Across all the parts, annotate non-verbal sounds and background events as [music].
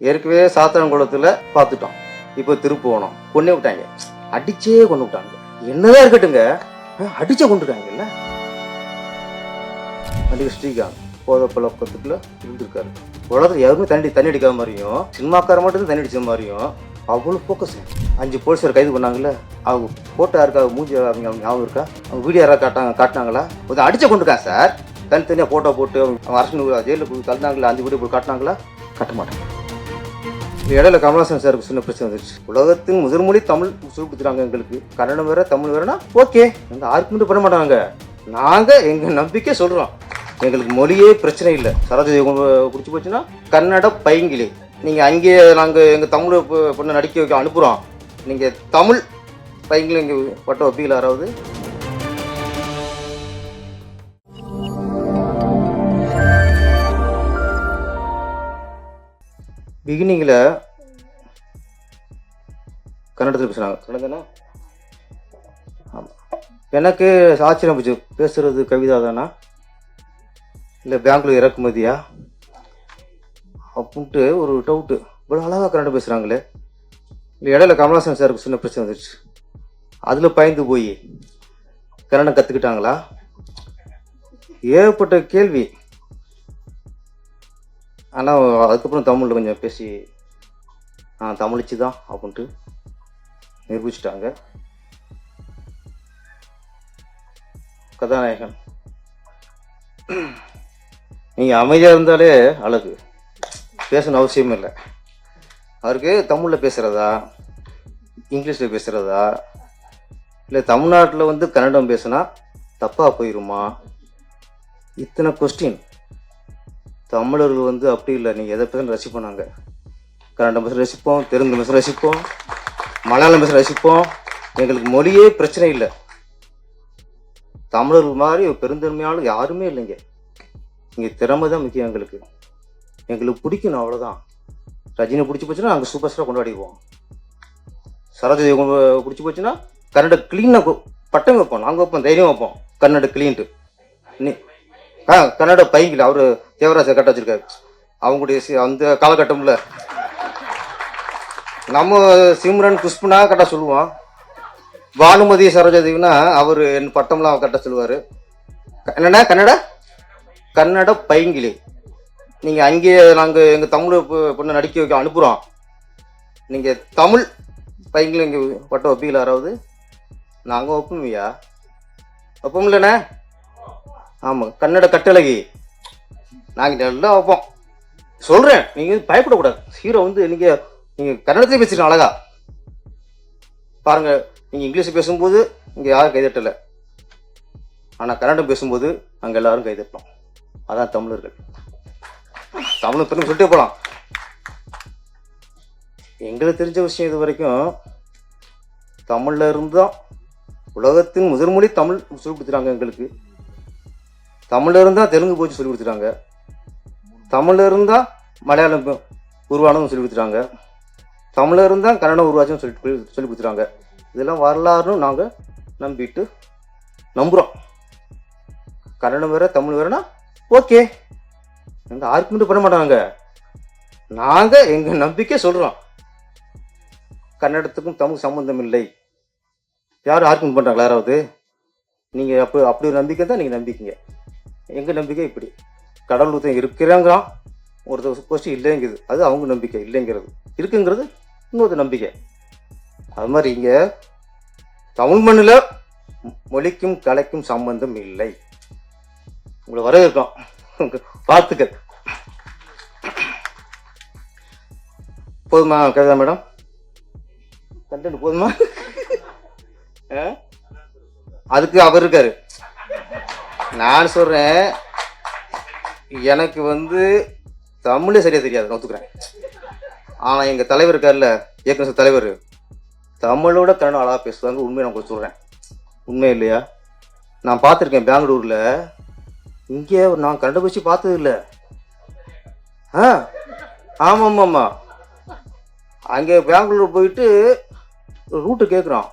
ஏற்கனவே சாத்தான்குளத்தில் பார்த்துட்டோம். இப்போ திருப்புவனம் கொண்டே விட்டாங்க. அடிச்சே கொண்டு விட்டாங்க. என்னதான் இருக்கட்டுங்க அடிச்சே கொண்டுட்டாங்கல்ல நடிகர் ஸ்ரீகாந்த் போத பழக்கத்துக்குள்ள இருந்திருக்காரு. உலகத்தில் யாருமே தண்ணி தண்ணி அடிக்காத மாதிரியும் சினிமாக்கார மட்டும் தண்ணி அடிச்ச மாதிரியும் அவ்வளோ ஃபோக்கஸ் அஞ்சு போலீஸார் கைது பண்ணாங்கல்ல? அவங்க போட்டோ யாருக்கா? மூஞ்சி அவங்க அவங்க ஞாபகம் இருக்கா? அவங்க வீடியோ யாராவது காட்டாங்க காட்டினாங்களா? கொஞ்சம் அடிச்ச கொண்டுருக்கான் சார். தனித்தனியாக ஃபோட்டோ போட்டு அவங்க அரசு ஜெயிலில் போய் தள்ளினாங்களா? அஞ்சு வீடியோ போய் காட்டினாங்களா? காட்ட மாட்டாங்க இடையில கமலஹாசன் சாருக்கு சின்ன பிரச்சனை வந்துச்சு உலகத்தின் முதன்மொழி தமிழ் சொல்லி கொடுத்துறாங்க எங்களுக்கு. கன்னடம் வேற தமிழ் வேறனா? ஓகே. அந்த ஆர்குமெண்ட் பண்ண மாட்டாங்க. நாங்கள் எங்கள் நம்பிக்கை சொல்கிறோம் எங்களுக்கு மொழியே பிரச்சனை இல்லை. சரஸ்வதி குடிச்சு போச்சுன்னா கன்னட பைங்கிலி. நீங்கள் அங்கேயே நாங்கள் எங்கள் தமிழ் பொண்ணை நடிக்க வைக்க அனுப்புகிறோம் நீங்கள் தமிழ் பைங்கிலி இங்கே பட்ட வைப்பீங்களா யாராவது பிகினிங்கில் கன்னடத்தில் பேசுகிறாங்க கன்னடம் ஆமாம் எனக்கு ஆச்சரியம் போச்சு பேசுகிறது கவிதா தானா? இல்லை பேங்களூர் இறக்குமதியா? அப்படின்ட்டு ஒரு டவுட்டு இவ்வளோ அழகாக கன்னடம் பேசுகிறாங்களே இல்லை இடையில கமலாசன் சாருக்கு சின்ன பிரச்சனை வந்துடுச்சு அதில் பயந்து போய் கன்னடம் கற்றுக்கிட்டாங்களா ஏகப்பட்ட கேள்வி. ஆனால் அதுக்கப்புறம் தமிழில் கொஞ்சம் பேசி நான் தமிழிச்சு தான் அப்படின்ட்டு நிரூபிச்சிட்டாங்க. கதாநாயகன். நீங்கள் அமைதியாக இருந்தாலே அழகு. பேசணும் அவசியம் இல்லை. அவருக்கு தமிழில் பேசுகிறதா இங்கிலீஷில் பேசுகிறதா இல்லை தமிழ்நாட்டில் வந்து கன்னடம் பேசுனா தப்பாக போயிருமா? இத்தனை கொஸ்டின் தமிழர்கள் வந்து அப்படி இல்லை. நீங்கள் எதை பற்றி ரசிப்போம் நாங்கள் கன்னடம் பேச ரசிப்போம் தெலுங்கு பேச ரசிப்போம் மலையாளம் பேச ரசிப்போம். எங்களுக்கு மொழியே பிரச்சனை இல்லை. தமிழர்கள் மாதிரி பெருந்தன்மையாலும் யாருமே இல்லைங்க. இங்கே திறமை தான் முக்கியம் எங்களுக்கு. எங்களுக்கு பிடிக்கணும் அவ்வளோதான் ரஜினி பிடிச்சி போச்சுன்னா நாங்கள் சூப்பர் ஸ்டார் கொண்டாடிடுவோம். சரோஜதி பிடிச்சி போச்சுன்னா கன்னட க்ளீனாக பட்டம் வைப்போம். நாங்கள் வைப்போம் தைரியம் வைப்போம். கன்னட க்ளீன்ட்டு நீ ஆ கன்னட பைங்கில் அவர் தேவராஜை கட்ட வச்சிருக்காரு. அவங்களுடைய சி- அந்த காலகட்டம்ல. நம்ம சிம்ரன் குஷ்புனா கட்ட சொல்லுவோம் பானுமதி சரோஜாதேவினா அவர் என் பட்டம்லாம் கட்ட சொல்லுவார். என்னடா கன்னட? கன்னட பைங்கிலி. நீங்கள் அங்கேயே நாங்கள் எங்கள் தமிழ் பொண்ணு பொண்ணை நடிக்க வைக்க அனுப்புகிறோம் நீங்கள் தமிழ் பைங்கிலி இங்கே பட்டம் ஒப்பிக்கல யாராவது? நாங்கள் ஒப்புமையா? ஐயா இல்லைண்ணே ஆமாம் கன்னட கட்டழகி. நாங்கள் நல்லா வைப்போம். சொல்கிறேன் நீங்கள் பயப்படக்கூடாது. ஹீரோ வந்து நீங்கள் நீங்கள் கன்னடத்தில் பேசுகிறீங்க அழகா. பாருங்க நீங்கள் இங்கிலீஷ் பேசும்போது இங்கே யாரும் கைதட்டலை ஆனால் கன்னடம் பேசும்போது அங்கே எல்லாரும் கைதட்டணும் அதான் தமிழர்கள். தமிழ் பெருமை சொல்லிட்டே போகலாம் எங்களுக்கு தெரிஞ்ச விஷயம் இது வரைக்கும் தமிழில் தான் உலகத்தின் முதன்மொழி தமிழ் சொல்லி கொடுத்துட்டாங்க எங்களுக்கு. தமிழ்ல இருந்தால் தெலுங்கு போச்சு சொல்லி கொடுத்துட்டாங்க. தமிழ் இருந்தால் மலையாளம் உருவானதும் சொல்லி கொடுத்துட்டாங்க. தமிழ் இருந்தால் கன்னடம் உருவாச்சும் சொல்லி சொல்லி கொடுத்துட்டாங்க. இதெல்லாம் வரலாறுன்னு நாங்கள் நம்பிட்டு நம்புகிறோம் கன்னடம் வேற தமிழ் வேறனா ஓகே. எந்த ஆர்குமெண்ட் பண்ண மாட்டாங்க நாங்கள் எங்கள் நம்பிக்கை சொல்கிறோம் கன்னடத்துக்கும் தமிழ் சம்பந்தம் இல்லை. யாரும் ஆர்குமெண்ட் பண்ணுறாங்களா யாராவது? நீங்கள் அப்போ அப்படி ஒரு நம்பிக்கை தான் நீங்கள் நம்பிக்கைங்க. எங்கள் நம்பிக்கை இப்படி? கடவுள் ஒருத்தன் இருக்கிறாங்கிறான் ஒருத்தர் கொஸ்டின் இல்லைங்குது அது அவங்க நம்பிக்கை இல்லைங்கிறது. இருக்குங்கிறது இன்னொரு நம்பிக்கை. அது மாதிரி இங்கே தமிழ் மண்ணில் மொழிக்கும் கலைக்கும் சம்பந்தம் இல்லை. உங்களை வரவேற்கிறோம். வாழ்த்துக்கள். போதுமா? கவிதா மேடம்? கண்டென்ட் போதுமா? அதுக்கு அவர் இருக்காரு. நான் சொல்றேன் எனக்கு வந்து தமிழே சரியா தெரியாது நான் ஒத்துக்கிறேன். ஆனா எங்க தலைவர் இருக்கார்ல இயக்குனர் தலைவர் தமிழோட கன்னடம் அழகா பேசுவாங்க உண்மையை நான் உங்களுக்கு சொல்றேன். உண்மை இல்லையா? நான் பார்த்துருக்கேன் பெங்களூர்ல இங்கே நான் கன்னடம் பேசி பார்த்தது இல்லை. ஆ ஆமாம் ஆமாம் ஆமாம் அங்கே பெங்களூர் போயிட்டு ரூட்டு கேட்குறான்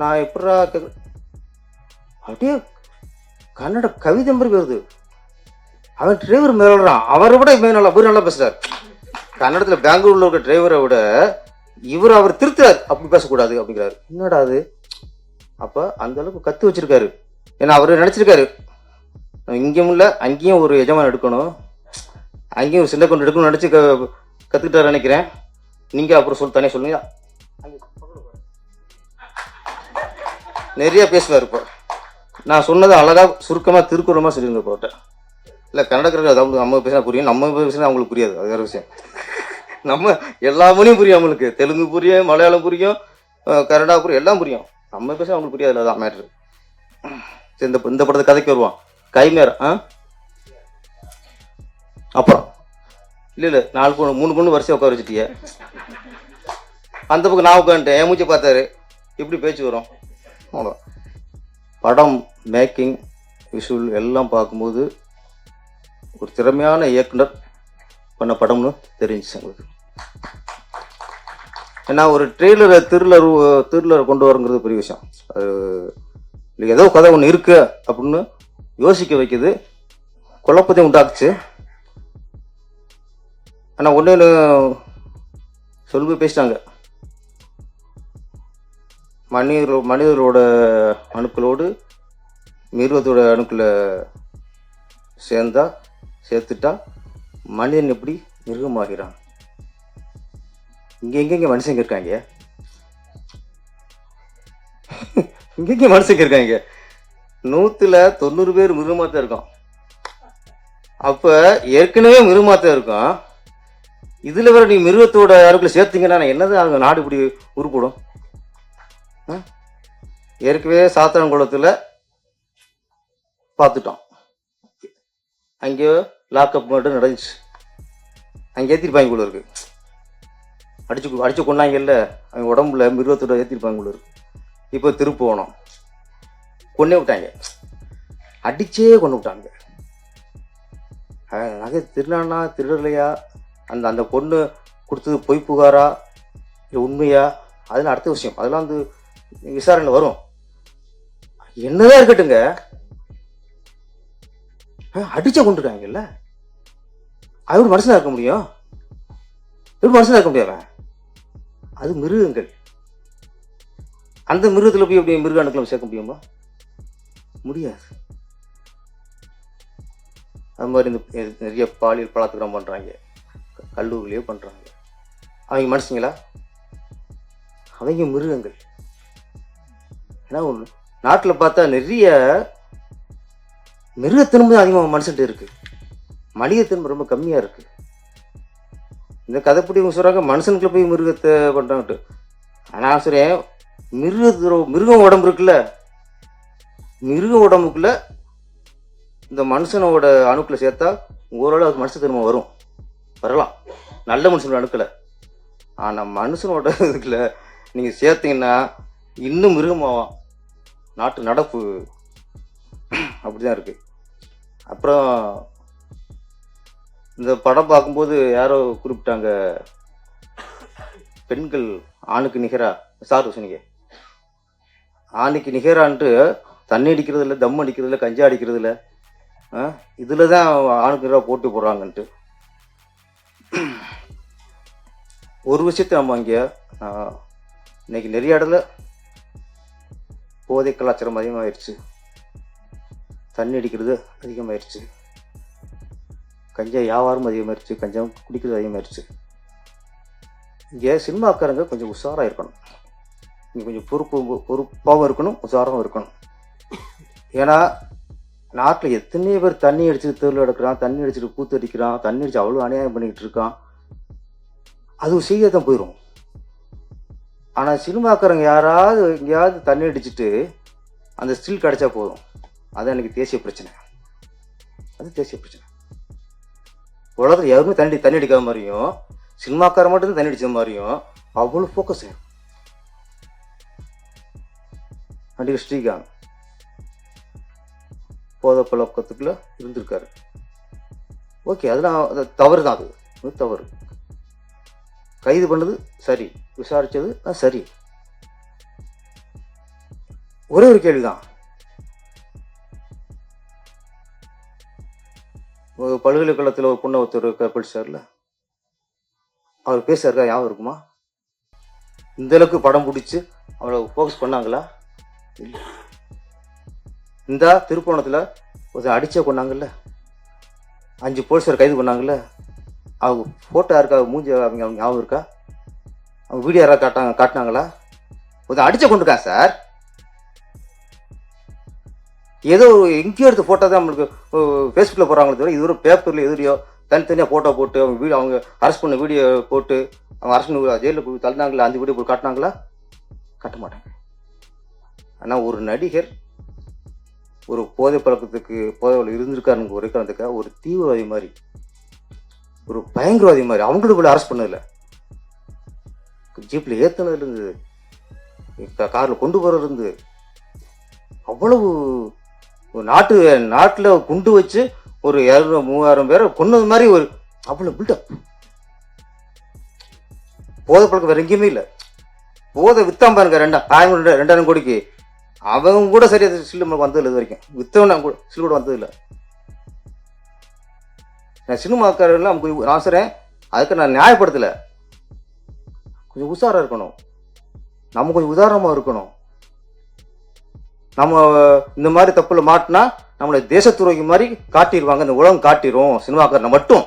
நான் எப்படா கேட்குறேன் அப்படியே கன்னட கவிதை மாதிரி வருது. அவன் டிரைவர் மேலாடுறான் அவரை விட இவன் நல்லா இவர் நல்லா பேசுறாரு. கன்னடத்தில் பெங்களூர்ல இருக்க டிரைவரை விட இவர் அவர் திருத்துறாரு. அப்படி பேசக்கூடாது அப்படிங்கிறாரு. என்னடா அது? அப்போ அந்த அளவுக்கு கத்து வச்சிருக்காரு. ஏன்னா அவர் நினைச்சிருக்காரு. இங்கேயும் இல்லை அங்கேயும் ஒரு எஜமான் எடுக்கணும். அங்கேயும் ஒரு சின்ன கொண்டு எடுக்கணும்னு நினச்சி க கற்றுக்கிட்டார் நினைக்கிறேன். நீங்கள் அப்புறம் சொல் தனியாக சொல்லுங்க. நிறைய பேசுவார் இப்போ. நான் சொன்னதை அழகாக சுருக்கமாக திருக்குறமாக சொல்லியிருந்தேன் போட்டேன் இல்லை கன்னடக்காரர்கள் அதாவது நம்ம பேசினா புரியும் நம்ம பேசினா அவங்களுக்கு புரியாது. அது வேறு விஷயம். நம்ம எல்லா மொழியும் புரியும் அவங்களுக்கு. தெலுங்கு புரியும் மலையாளம் புரியும் கன்னடா புரியும் எல்லாம் புரியும். நம்ம பேச அவங்களுக்கு புரியாது அதான் மேட்ரு சரி இந்த இந்த படத்தை கதைக்கு வருவான் கைமேர் ஆ அப்புறம். இல்லை இல்லை நாலு பொண்ணு மூணு பொண்ணு வரிசையாக உட்கார வச்சுட்டிய. அந்த பக்கம் நான் உட்காந்துட்டேன் என் மூச்சு பார்த்தாரு. இப்படி பேச்சு வரும்? அவ்வளோ படம் மேக்கிங் விஷுவல் எல்லாம் பார்க்கும்போது ஒரு திறமையான இயக்குனர் பண்ண படம்னு தெரிஞ்சிச்சு எங்களுக்கு. ஏன்னா ஒரு ட்ரெய்லரை திருளர் திருலர் கொண்டு வரங்கிறது பெரிய விஷயம். அது இல்லை ஏதோ கதை ஒன்று இருக்கு அப்படின்னு யோசிக்க வைக்குது. குழப்பத்தையும் உண்டாக்குச்சு. ஆனால் ஒன்று ஒன்று சொல்லி பேசிட்டாங்க. மனிதர் மனிதரோட அணுக்களோடு மிருகத்தோட அணுக்களை சேர்ந்தால் சேர்த்துட்டா மனிதன் எப்படி மிருகமாகிறான்? இங்க எங்கெங்கே மனுஷங்க இருக்காங்க? இங்கெங்கே மனுஷங்க இருக்காங்க? நூத்துல தொண்ணூறு பேர் மிருகமாத்தான் இருக்கும் அப்ப ஏற்கனவே மிருகமா இருக்கும் இதுல வேற நீ மிருகத்தோட யாருக்குள்ள சேர்த்தீங்கன்னா என்னது அங்க நாடு இப்படி உருப்படும்? ஏற்கனவே சாத்தான்குளத்துல பார்த்துட்டோம் அங்கேயோ லாக்அப் மட்டும் நடந்துச்சு. அங்கே ஏற்றிருப்பாங்க போல இருக்கு. அடிச்சு அடிச்சு கொண்டாங்கல்ல அவங்க உடம்புல மிருகத்தோட ஏற்றிருப்பாங்க போல இருக்கு. இப்போ திருப்போணம் கொன்னே விட்டாங்க. அடிச்சே கொண்டு விட்டாங்க. நகை திருடானா திருடலையா? அந்த அந்த பொண்ணு கொடுத்தது பொய் புகாரா? இல்லை உண்மையா? அதெல்லாம் அடுத்த விஷயம். அதெல்லாம் வந்து விசாரணையில் வரும். என்னதான் இருக்கட்டுங்க அடிச்சா கொண்டுருக்காங்கல்ல அது ஒரு மனுஷனா இருக்க முடியும். எப்படி மனுஷனாக இருக்க முடியாம அது மிருகங்கள். அந்த மிருகத்தில் போய் எப்படி மிருக அணுக்களை சேர்க்க முடியுமா? முடியாது. அது மாதிரி இந்த நிறைய பாலியல் பலாத்காரம் பண்றாங்க. கல்லூரிலேயே பண்றாங்க. அவங்க மனுஷங்களா? அவங்க மிருகங்கள். ஏன்னா ஒன்று நாட்டில் பார்த்தா நிறைய மிருகத்தன்மை அதிகமாக மனுஷன்ட்டு இருக்கு. மனிதத்தன்மை ரொம்ப கம்மியாக இருக்கு. இந்த கதைப்படி இவங்க சொல்கிறாங்க மனுஷனுக்குள்ள போய் மிருகத்தை பண்ணுறாங்கட்டு நான் சொல்கிறேன் மிருக மிருகம் உடம்பு இருக்குல்ல? மிருக உடம்புக்குள்ள இந்த மனுஷனோட அணுக்களை சேர்த்தா ஓரளவு அது மனுஷத்தன்மை வரும். வரலாம். நல்ல மனுஷனோட அணுக்களை ஆனால் மனுஷனோட இதுக்குள்ள நீங்கள் சேர்த்தீங்கன்னா இன்னும் மிருகமாகும் நாட்டு நடப்பு. அப்படிதான் இருக்கு. அப்புறம் இந்த படம் பார்க்கும்போது யாரோ குறிப்பிட்டாங்க பெண்கள் ஆணுக்கு நிகரா? சார் சொன்னீங்க. ஆணுக்கு நிகரான்ட்டு தண்ணி அடிக்கிறது இல்லை தம் அடிக்கிறது இல்லை கஞ்சா அடிக்கிறது இல்லை இதில் தான் ஆணுக்கு நிகராக போட்டு போடுறாங்கன்ட்டு. ஒரு விஷயத்தை நம்ம இங்கே இன்னைக்கு நிறைய இடத்துல போதை கலாச்சாரம் அதிகமாகிடுச்சு தண்ணி அடிக்கிறது அதிகமாயிருச்சு. கஞ்சா வியாபாரம் அதிகமாயிருச்சு கஞ்சா குடிக்கிறது அதிகமாயிருச்சு. இங்கே சினிமாக்காரங்க கொஞ்சம் உஷாராக இருக்கணும். இங்கே கொஞ்சம் பொறுப்பு பொறுப்பாகவும் இருக்கணும் உஷாராகவும் இருக்கணும். ஏன்னா நாட்டில் எத்தனையோ பேர் தண்ணி அடிச்சுட்டு தெருவில் எடுக்கிறான் தண்ணி அடிச்சுட்டு கூத்து அடிக்கிறான் தண்ணி அடிச்சு அவ்வளோ அநியாயம் பண்ணிக்கிட்டு இருக்கான். அது செய்ய தான் போயிடும் ஆனால் சினிமாக்காரங்க யாராவது எங்கேயாவது தண்ணி அடிச்சுட்டு அந்த ஸ்டில் கிடைச்சா போதும். அது எனக்கு தேசிய பிரச்சனை. அது தேசிய பிரச்சனை. உலகத்தில் யாருமே தண்ணி தண்ணி அடிக்காத மாதிரியும் சினிமாக்கார மட்டும் தண்ணி அடிச்ச மாதிரியும் அவ்வளோ ஃபோக்கஸ் ஆகும் நடிகர் ஸ்ரீகாந்த் போத பழக்கத்துக்குள்ள இருந்திருக்காரு. ஓகே அதெல்லாம் தவறு தான் அது. தவறு. கைது பண்ணது சரி விசாரிச்சது சரி. ஒரே ஒரு கேள்விதான். பல்கலைக்கழகத்தில் ஒரு பொண்ணை ஒருத்தர் க- படிச்சார்ல அவர் பேசுறதா ஞாபகம் இருக்குமா? இந்த அளவுக்கு படம் பிடிச்சி அவளை ஃபோக்கஸ் பண்ணாங்களா? இல்லை. இந்த திருப்போணத்தில் ஒரு அடிச்ச கொண்டாங்கல்ல அஞ்சு போலீஸார் கைது பண்ணாங்கல்ல. அவங்க ஃபோட்டோ இருக்கா? மூஞ்சி அவங்க அவங்க ஞாபகம் இருக்கா? அவங்க வீடியோ யாராவது காட்டாங்க காட்டினாங்களா? ஒரு அடிச்ச கொண்டிருக்கான் சார். ஏதோ எங்கேயோ எடுத்து ஃபோட்டோ தான் நம்மளுக்கு ஃபேஸ்புக்கில் போகிறாங்களே தவிர இது ஒரு பேப்பரில் எதிரியோ தனித்தனியாக ஃபோட்டோ போட்டு அவங்க வீடியோ அவங்க அரெஸ்ட் பண்ண வீடியோ போட்டு அவங்க அரெஸ்ட் ஜெயிலில் போய் தள்ளினாங்களா அந்த வீடியோ போய் காட்டினாங்களா? காட்ட மாட்டாங்க. ஆனால் ஒரு நடிகர் ஒரு போதை பழக்கத்துக்கு போதை இருந்திருக்காருங்க ஒரே காரணத்துக்காக ஒரு தீவிரவாதி மாதிரி ஒரு பயங்கரவாதி மாதிரி அவங்களும் கூட அரெஸ்ட் பண்ணதில்லை ஜீப்பில் ஏற்றுனதுல இருந்து காரில் கொண்டு போகிறது அவ்வளவு ஒரு நாட்டு நாட்டில் குண்டு வச்சு ஒரு இரநூறு மூவாயிரம் பேரை கொன்னது மாதிரி ஒரு அவ்வளோ பில்டப் போதை பழக்கம் வேற எங்கேயுமே இல்லை. போதை வித்தான் பாருங்க ரெண்டா ஆயிரம் ரெண்டு- ரெண்டாயிரம் கோடிக்கு. அவன் கூட சரியா சில்லு வந்ததில்லை இது வரைக்கும். வித்தவன் கூட சில்லு கூட வந்ததில்லை. நான் சினிமாக்காரெல்லாம் கொஞ்சம் நான் சொல்றேன் அதுக்கு நான் நியாயப்படுத்தலை. கொஞ்சம் உஷாராக இருக்கணும். நம்ம கொஞ்சம் உதாரணமாக இருக்கணும். நம்ம இந்த மாதிரி தப்புல மாட்டினா நம்மளை தேச துரோகி மாதிரி காட்டிடுவாங்க இந்த உலகம் காட்டிடும் சினிமாக்காரனை மட்டும்.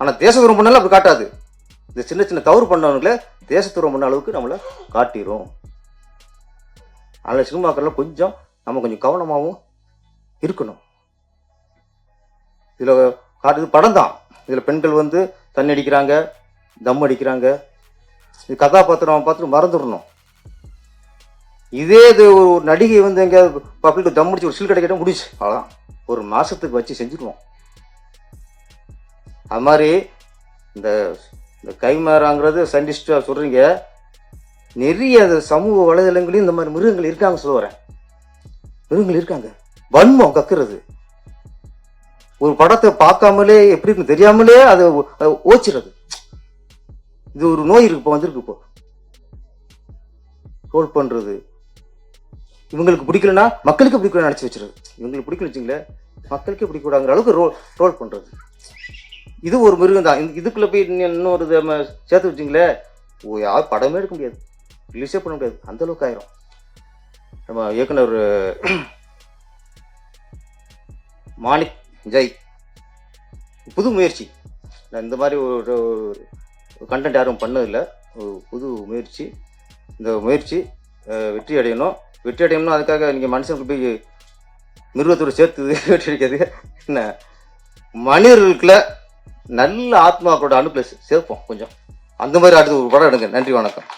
ஆனால் தேச துரோகம் பண்ணாலும் அப்படி காட்டாது. இந்த சின்ன சின்ன தவறு பண்ணவங்களே தேச பண்ண அளவுக்கு நம்மளை காட்டிடும் அதனால் சினிமாக்கரில் கொஞ்சம் நம்ம கொஞ்சம் கவனமாகவும் இருக்கணும். இதில் காட்டுது படம் தான். இதில் பெண்கள் வந்து தண்ணி அடிக்கிறாங்க தம் அடிக்கிறாங்க. இது கதாபாத்திரம் பார்த்துட்டு மறந்துடணும். இதே இது ஒரு நடிகை வந்து எங்கேயாவது பப்ளிக் தம் முடிச்சு ஒரு சில் கிடைக்கிட்ட முடிச்சு அவ்வளோதான் ஒரு மாதத்துக்கு வச்சு செஞ்சுருவோம். அது மாதிரி இந்த இந்த கைமாறாங்கிறது சயின்டிஸ்டாக சொல்றீங்க. நிறைய சமூக வலைதளங்களையும் இந்த மாதிரி மிருகங்கள் இருக்காங்க சொல்ல வரேன். மிருகங்கள் இருக்காங்க. வன்மம் கக்குறது. ஒரு படத்தை பார்க்காமலே எப்படி இருக்குன்னு தெரியாமலே அதை ஓச்சிடுறது ஓச்சிறது. இது ஒரு நோய் இருக்கு இப்போ வந்திருக்கு இப்போ. ரோல் பண்ணுறது இவங்களுக்கு பிடிக்கலனா மக்களுக்கு பிடிக்கல நினச்சி வச்சிருது இவங்களுக்கு பிடிக்கல வச்சுங்களேன் மக்களுக்கே பிடிக்கூடாங்கிற அளவுக்கு ரோல் ரோல் பண்ணுறது இது ஒரு மிருகம் தான். இதுக்குள்ளே போய் இன்னொரு நம்ம சேர்த்து வச்சிங்களே ஓ யார் படமே எடுக்க முடியாது. ரிலீஸே பண்ண முடியாது. அந்த அளவுக்கு ஆயிரும். நம்ம இயக்குனர் [clears throat] மாணிக் ஜெய். புது முயற்சி. நான் இந்த மாதிரி ஒரு கண்டென்ட் யாரும் பண்ணதில்லை. ஒரு புது முயற்சி. இந்த முயற்சி வெற்றி அடையணும். வெற்றி அடையணும்னா அதுக்காக நீங்கள் மனுஷனுக்கு போய் மிருகத்தோடு சேர்த்து [laughs] வெற்றி அடிக்காது என்ன? மனிதர்களுக்குள்ள நல்ல ஆத்மாக்களோட அனுப்பில் சேர்ப்போம் கொஞ்சம். அந்த மாதிரி அடுத்து ஒரு படம் எடுங்க. நன்றி வணக்கம்.